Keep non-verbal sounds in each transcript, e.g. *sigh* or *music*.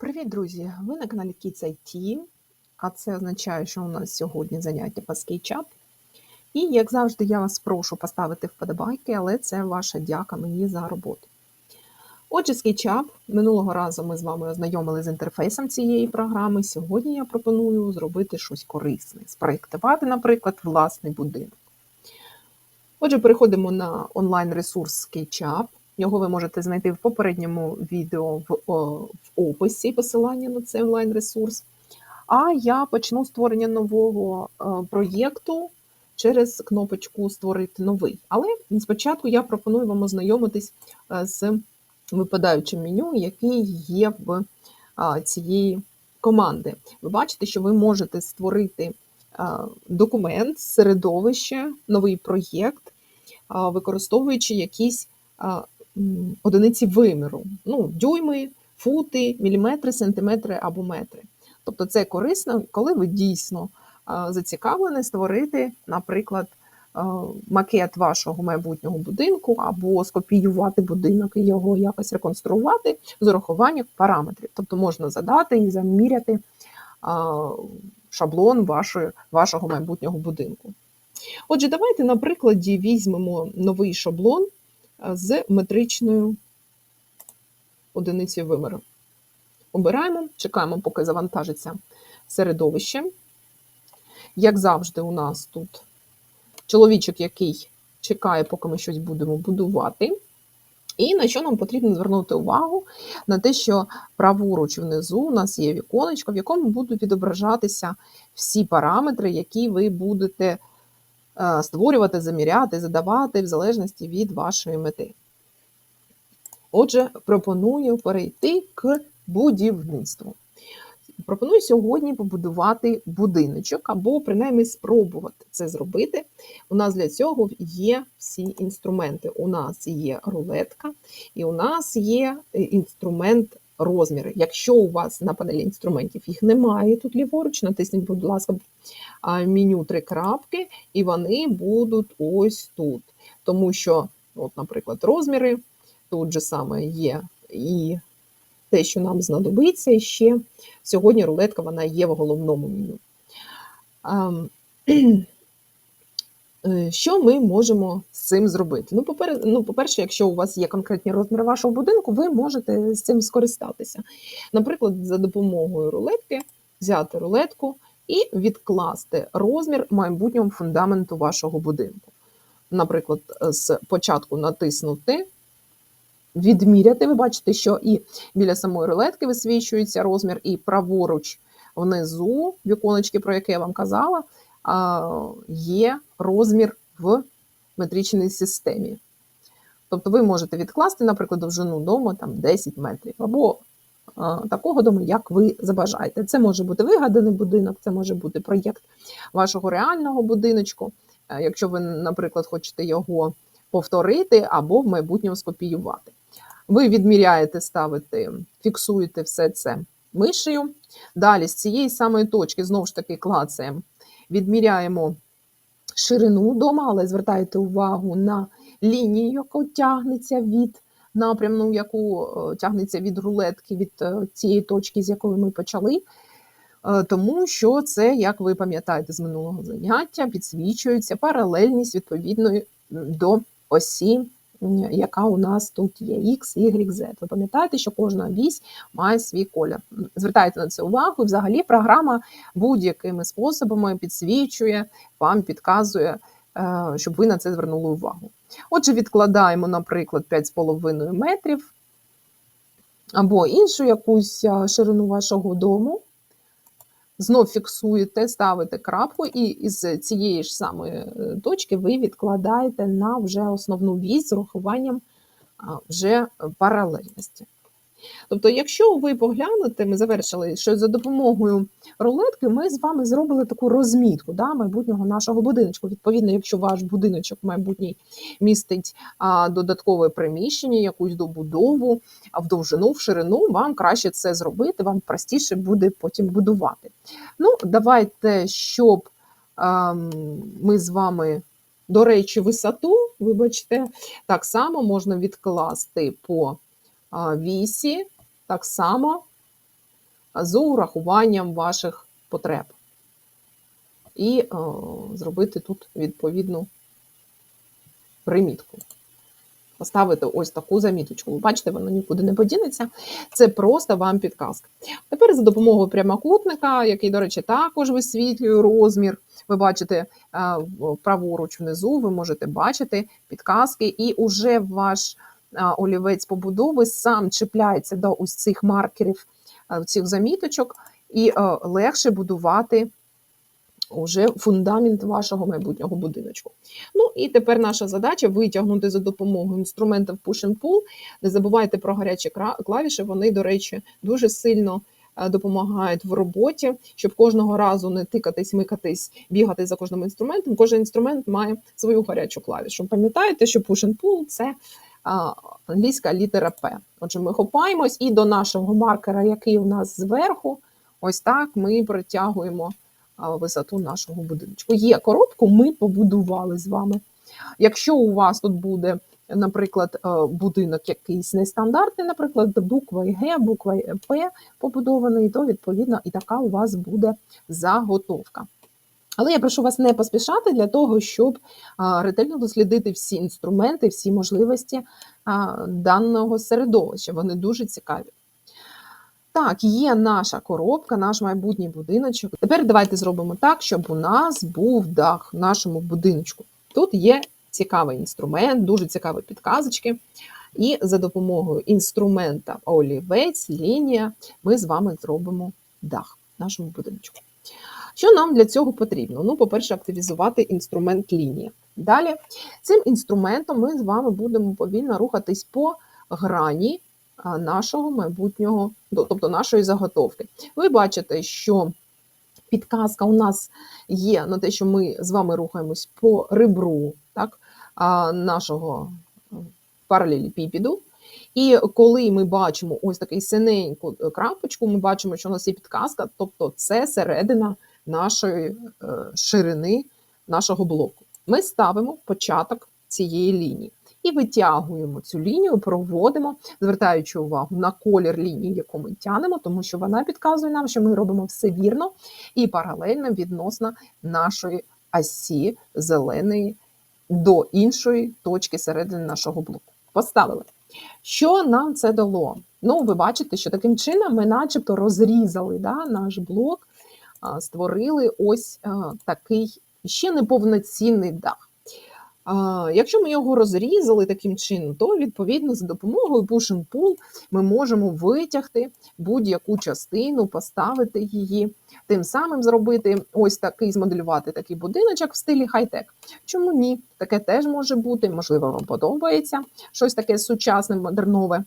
Привіт, друзі! Ви на каналі Kids IT, а це означає, що у нас сьогодні заняття по SketchUp. І, як завжди, я вас прошу поставити вподобайки, але це ваша дяка мені за роботу. Отже, SketchUp. Минулого разу ми з вами ознайомили з інтерфейсом цієї програми. Сьогодні я пропоную зробити щось корисне, спроєктувати, наприклад, власний будинок. Отже, переходимо на онлайн-ресурс SketchUp. Його ви можете знайти в попередньому відео в, в описі посилання на цей онлайн-ресурс. А я почну створення нового е, проєкту через кнопочку Створити новий. Але спочатку я пропоную вам ознайомитись е, з випадаючим меню, який є в цієї команди. Ви бачите, що ви можете створити документ, середовище, новий проєкт, використовуючи якісь одиниці виміру, ну, дюйми, фути, міліметри, сантиметри або метри. Тобто це корисно, коли ви дійсно зацікавлені створити, наприклад, макет вашого майбутнього будинку, або скопіювати будинок і його якось реконструювати з урахуванням параметрів. Тобто можна задати і заміряти шаблон вашої, вашого майбутнього будинку. Отже, давайте на прикладі візьмемо новий шаблон з метричною одиницею виміру. Обираємо, чекаємо, поки завантажиться середовище. Як завжди, у нас тут чоловічок, який чекає, поки ми щось будемо будувати. І на що нам потрібно звернути увагу? На те, що праворуч внизу у нас є віконечко, в якому будуть відображатися всі параметри, які ви будете створювати, заміряти, задавати в залежності від вашої мети. Отже, пропоную перейти к будівництву. Пропоную сьогодні побудувати будиночок, або принаймні спробувати це зробити. У нас для цього є всі інструменти. У нас є рулетка, і у нас є інструмент розміри. Якщо у вас на панелі інструментів їх немає тут ліворуч, натисніть, будь ласка, меню три крапки, і вони будуть ось тут. Тому що, от, наприклад, розміри, тут же саме є і те, що нам знадобиться, ще сьогодні рулетка вона є в головному меню. *clears throat* Е, що ми можемо з цим зробити? Ну, по-перше, ну, по-перше, якщо у вас є конкретні розміри вашого будинку, ви можете з цим скористатися. Наприклад, за допомогою рулетки взяти рулетку і відкласти розмір майбутнього фундаменту вашого будинку. Наприклад, з початку натиснути, відміряти. Ви бачите, що і біля самої рулетки висвічується розмір, і праворуч внизу, віконечки, про яке я вам казала є розмір в метричній системі. Тобто ви можете відкласти, наприклад, довжину дому там 10 метрів, або такого дому, як ви забажаєте. Це може бути вигаданий будинок, це може бути проєкт вашого реального будиночку, якщо ви, наприклад, хочете його повторити або в майбутньому скопіювати. Ви відміряєте, ставите, фіксуєте все це мишею. Далі з цієї самої точки, знову ж таки, клацаємо відміряємо ширину дома, але звертайте увагу на лінію, яка тягнеться від напрямну, яку е, тягнеться від рулетки, від е, цієї точки, з якої ми почали. Е, тому що це, як ви пам'ятаєте з минулого заняття, підсвічується паралельність відповідно до осі яка у нас тут є X, Y, Z. Ви пам'ятаєте, що кожна вісь має свій колір. Звертайте на це увагу, і взагалі програма будь-якими способами підсвічує, вам підказує, е, щоб ви на це звернули увагу. Отже, відкладаємо, наприклад, 5,5 метрів або іншу якусь е, ширину вашого дому знов фіксуєте, ставите крапку, і із цієї ж самої е, точки ви відкладаєте на вже основну вісь з урахуванням вже паралельності. Тобто, якщо ви поглянете, ми завершили, що за допомогою рулетки ми з вами зробили таку розмітку да, майбутнього нашого будиночку. Відповідно, якщо ваш будиночок майбутній містить а, додаткове приміщення, якусь добудову, а в довжину, в ширину, вам краще це зробити, вам простіше буде потім будувати. Ну, давайте, щоб а, ми з вами. До речі, висоту, вибачте, так само можна відкласти по вісі, так само з урахуванням ваших потреб. І е, зробити тут відповідну примітку. Поставити ось таку заміточку. Ви бачите, воно нікуди не подінеться. Це просто вам підказка. Тепер за допомогою прямокутника, який, до речі, також висвітлює розмір. Ви бачите е, праворуч внизу, ви можете бачити підказки, і уже ваш олівець побудови сам чіпляється до ось цих маркерів, е, цих заміточок, і е, легше будувати уже фундамент вашого майбутнього будиночку. Ну і тепер наша задача витягнути за допомогою інструментів Push and Pull. Не забувайте про гарячі клавіші, вони, до речі, дуже сильно е, допомагають в роботі, щоб кожного разу не тикатись, микатись, бігати за кожним інструментом. Кожен інструмент має свою гарячу клавішу. Пам'ятаєте, що Push and Pull – це англійська літера П. Отже, ми хопаємось і до нашого маркера, який у нас зверху, ось так ми протягуємо а, висоту нашого будиночку. Є коробку, ми побудували з вами. Якщо у вас тут буде, наприклад, будинок якийсь нестандартний, наприклад, буквою Г, буквою П побудований, то відповідно і така у вас буде заготовка. Але я прошу вас не поспішати для того, щоб ретельно дослідити всі інструменти, всі можливості даного середовища. Вони дуже цікаві. Так, є наша коробка, наш майбутній будиночок. Тепер давайте зробимо так, щоб у нас був дах в нашому будиночку. Тут є цікавий інструмент, дуже цікаві підказочки. І за допомогою інструмента олівець, лінія, ми з вами зробимо дах в нашому будиночку. Що нам для цього потрібно? Ну, по-перше, активізувати інструмент лінія. Далі, цим інструментом ми з вами будемо повільно рухатись по грані нашого майбутнього, тобто нашої заготовки. Ви бачите, що підказка у нас є на те, що ми з вами рухаємось по ребру так, нашого паралелепіпіду. І коли ми бачимо ось такий синеньку е, крапочку, ми бачимо, що у нас є підказка, тобто це середина нашої е, ширини нашого блоку. Ми ставимо початок цієї лінії і витягуємо цю лінію, проводимо, звертаючи увагу на колір лінії, яку ми тянемо, тому що вона підказує нам, що ми робимо все вірно і паралельно відносно нашої осі зеленої до іншої точки середини нашого блоку. Поставили. Що нам це дало? Ну, ви бачите, що таким чином ми начебто розрізали да, наш блок, створили ось такий ще неповноцінний дах. Якщо ми його розрізали таким чином, то відповідно за допомогою push pull ми можемо витягти будь-яку частину, поставити її, тим самим зробити ось такий, змоделювати такий будиночок в стилі хай-тек. Чому ні? Таке теж може бути, можливо, вам подобається щось таке сучасне, модернове.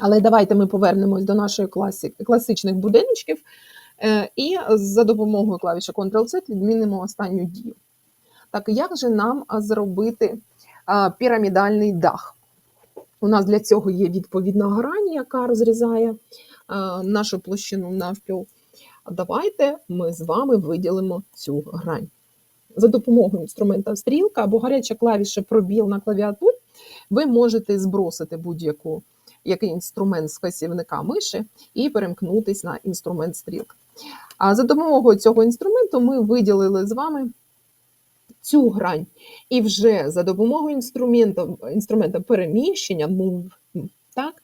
Але давайте ми повернемось до нашої класі, класичних будиночків е, і за допомогою клавіші Ctrl-C відмінимо останню дію. Так, як же нам зробити пірамідальний дах? У нас для цього є відповідна грань, яка розрізає нашу площину навпіл. Давайте ми з вами виділимо цю грань. За допомогою інструмента стрілка або гаряча клавіша пробіл на клавіатурі, ви можете збросити будь-яку який інструмент з вказівника миші і перемкнутись на інструмент стрілка. А за допомогою цього інструменту ми виділили з вами цю грань. І вже за допомогою інструмента, інструмента переміщення, move, так,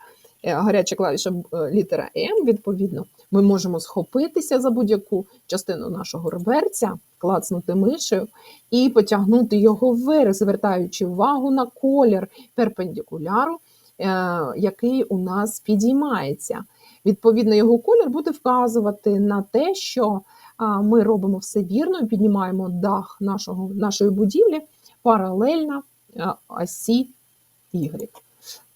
е, гаряча клавіша е, літера М, відповідно, ми можемо схопитися за будь-яку частину нашого реберця, клацнути мишею і потягнути його вверх, звертаючи увагу на колір перпендикуляру, е, який у нас підіймається. Відповідно, його колір буде вказувати на те, що ми робимо все вірно піднімаємо дах нашого, нашої будівлі паралельно осі Y.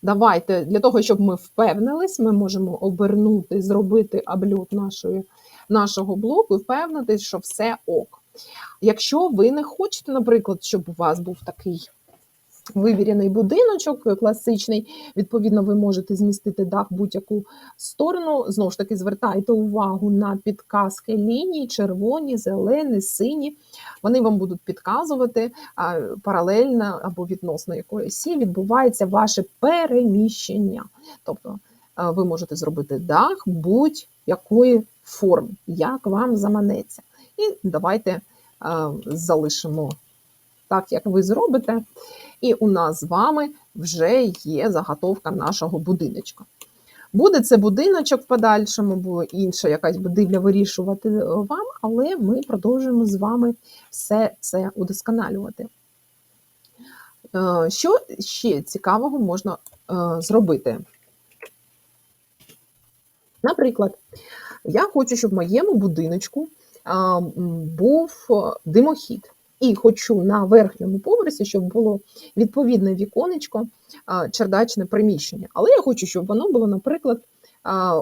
Давайте для того, щоб ми впевнились, ми можемо обернути, зробити обльот нашої, нашого блоку і впевнитись, що все ок. Якщо ви не хочете, наприклад, щоб у вас був такий вивірений будиночок класичний, відповідно, ви можете змістити дах будь-яку сторону. Знову ж таки, звертайте увагу на підказки ліній, червоні, зелені, сині. Вони вам будуть підказувати паралельно або відносно якої осі відбувається ваше переміщення. Тобто А, Ви можете зробити дах будь-якої форми, як вам заманеться. І давайте а, залишимо так, як ви зробите. І у нас з вами вже є заготовка нашого будиночка. Буде це будиночок в подальшому, бо інша якась будівля вирішувати е, вам, але ми продовжуємо з вами все це удосконалювати. Е, Що ще цікавого можна е, зробити? Наприклад, я хочу, щоб в моєму будиночку був димохід. І хочу на верхньому поверсі, щоб було відповідне віконечко, чердачне приміщення. Але я хочу, щоб воно було, наприклад,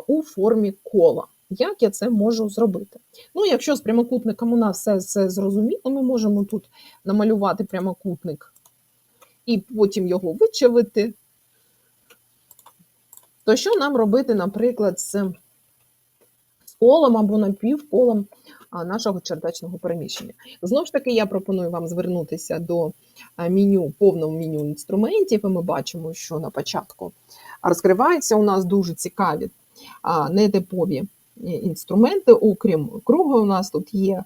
у формі кола. Як я це можу зробити? Ну, якщо з прямокутником у нас все, все зрозуміло, ми можемо тут намалювати прямокутник і потім його вичавити. То що нам робити, наприклад, з з колом або напівколом нашого чердачного переміщення? Знову ж таки, я пропоную вам звернутися до меню, повного меню інструментів, і ми бачимо, що на початку розкриваються у нас дуже цікаві нетипові е, інструменти. Окрім круга, у нас тут є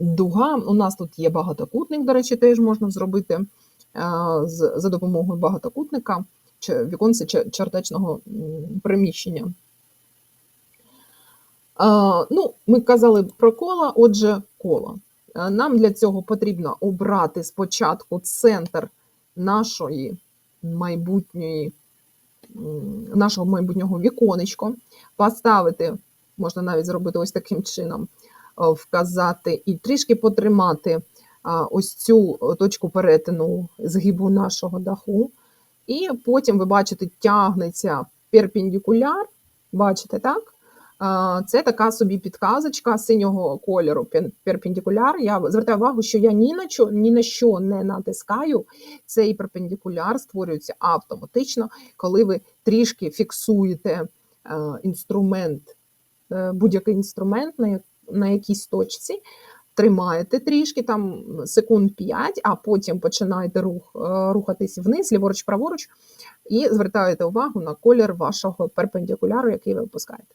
дуга, у нас тут є багатокутник, до речі, теж можна зробити за допомогою багатокутника віконце чер- чердачного приміщення. Ну, ми казали про кола, отже, коло. Нам для цього потрібно обрати спочатку центр нашої майбутньої, нашого майбутнього віконечко, поставити, можна навіть зробити ось таким чином, вказати і трішки потримати ось цю точку перетину згибу нашого даху. І потім ви бачите, тягнеться перпендикуляр. Бачите, так? Це така собі підказочка синього кольору перпендикуляр. Я звертаю увагу, що я ні на що, ні на що не натискаю. Цей перпендикуляр створюється автоматично, коли ви трішки фіксуєте е, інструмент, е, будь-який інструмент на, на якійсь точці. Тримаєте трішки, там секунд 5, а потім починаєте рух, е, рухатись вниз, ліворуч, праворуч, і звертаєте увагу на колір вашого перпендикуляру, який ви опускаєте.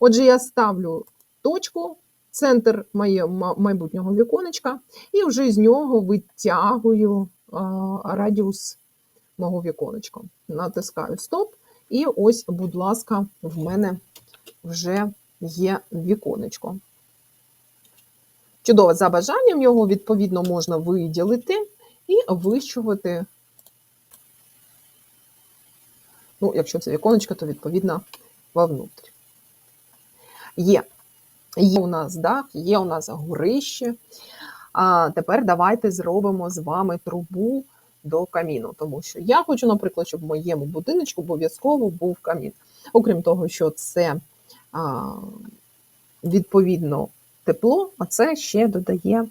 Отже, я ставлю точку, центр моє майбутнього віконечка, і вже з нього витягую радіус мого віконечка. Натискаю стоп, і ось, будь ласка, в мене вже є віконечко. Чудово, за бажанням його, відповідно, можна виділити і вищувати. Ну, якщо це віконечко, то відповідно вовнутрь. Є. Є у нас дах, є у нас горище. А тепер давайте зробимо з вами трубу до каміну. Тому що я хочу, наприклад, щоб в моєму будиночку обов'язково був камін. Окрім того, що це а, відповідно тепло, а це ще додає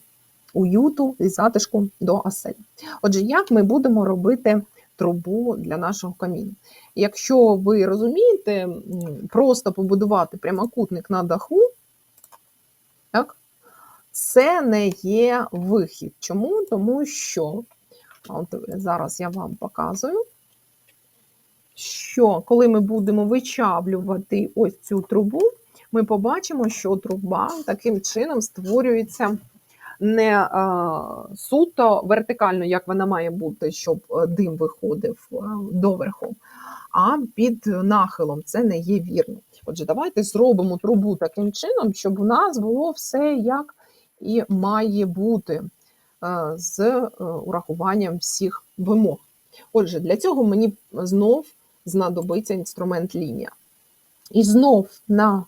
уюту і затишку до оселі. Отже, як ми будемо робити трубу для нашого каміну? Якщо ви розумієте, просто побудувати прямокутник на даху, так, це не є вихід. Чому? Тому що, от зараз я вам показую, що коли ми будемо вичавлювати ось цю трубу, ми побачимо, що труба таким чином створюється не е, суто вертикально, як вона має бути, щоб е, дим виходив е, доверху, а під нахилом це не є вірно. Отже, давайте зробимо трубу таким чином, щоб у нас було все як і має бути з урахуванням всіх вимог. Отже, для цього мені знов знадобиться інструмент лінія. І знов на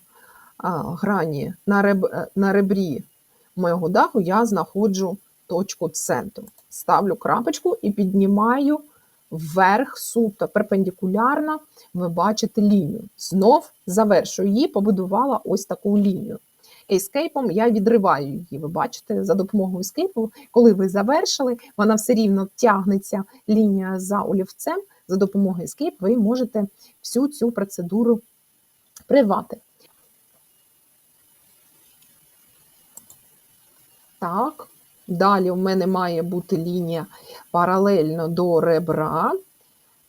грані, на, реб, на ребрі моєго даху я знаходжу точку центру. Ставлю крапочку і піднімаю вверх суто перпендикулярно, ви бачите лінію. Знов завершую її, побудувала ось таку лінію. Ескейпом я відриваю її. Ви бачите, за допомогою ескейпу, коли ви завершили, вона все рівно тягнеться лінія за олівцем. За допомогою ескейп ви можете всю цю процедуру привати. Так, далі у мене має бути лінія паралельно до ребра.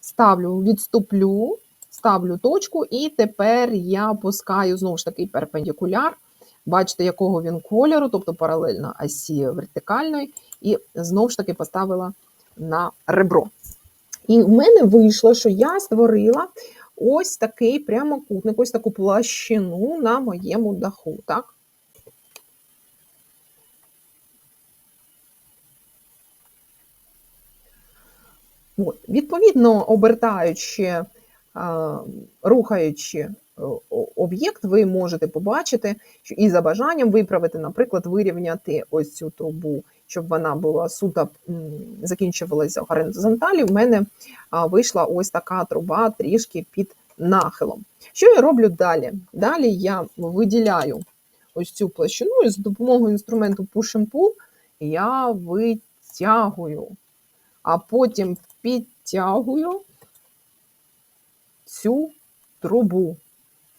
Ставлю, відступлю, ставлю точку, і тепер я пускаю знову ж таки перпендикуляр. Бачите, якого він кольору, тобто паралельно осі вертикальної, і знову ж таки поставила на ребро. І в мене вийшло, що я створила ось такий прямокутник, ось таку площину на моєму даху. Так? От. Відповідно, обертаючи, рухаючи об'єкт, ви можете побачити що і за бажанням виправити, наприклад, вирівняти ось цю трубу, щоб вона була суто закінчувалася горизонталі. В мене вийшла ось така труба трішки під нахилом. Що я роблю далі? Далі я виділяю ось цю площину і з допомогою інструменту Push and Pull я витягую, а потім підтягую цю трубу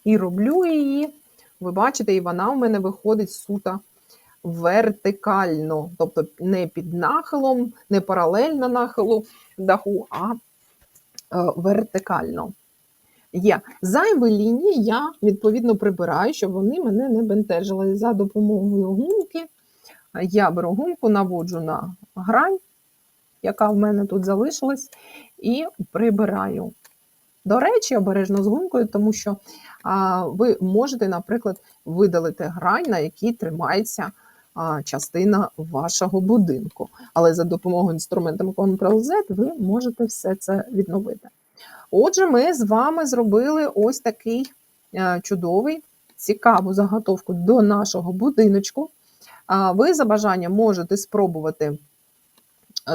і роблю її. Ви бачите, і вона у мене виходить суто вертикально, тобто не під нахилом, не паралельно нахилу даху, а е, вертикально. Є зайві лінії, я відповідно прибираю, щоб вони мене не бентежили. За допомогою гумки я беру гумку, наводжу на грань, яка в мене тут залишилась, і прибираю. До речі, обережно з гумкою, тому що а, ви можете, наприклад, видалити грань, на якій тримається а, частина вашого будинку. Але за допомогою інструментами Ctrl-Z ви можете все це відновити. Отже, ми з вами зробили ось такий е, чудовий, цікаву заготовку до нашого будиночку. Ви за бажанням можете спробувати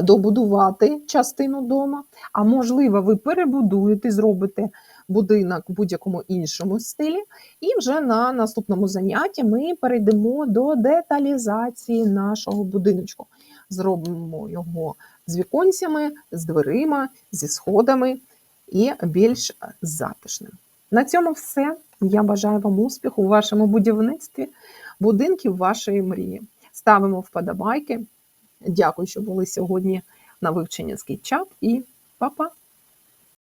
добудувати частину дома, а можливо, ви перебудуєте, зробите будинок в будь-якому іншому стилі. І вже на наступному занятті ми перейдемо до деталізації нашого будиночку. Зробимо його з віконцями, з дверима, зі сходами і більш затишним. На цьому все. Я бажаю вам успіху у вашому будівництві будинків вашої мрії. Ставимо вподобайки. Дякую, що були сьогодні на вивченні SketchUp і па-па!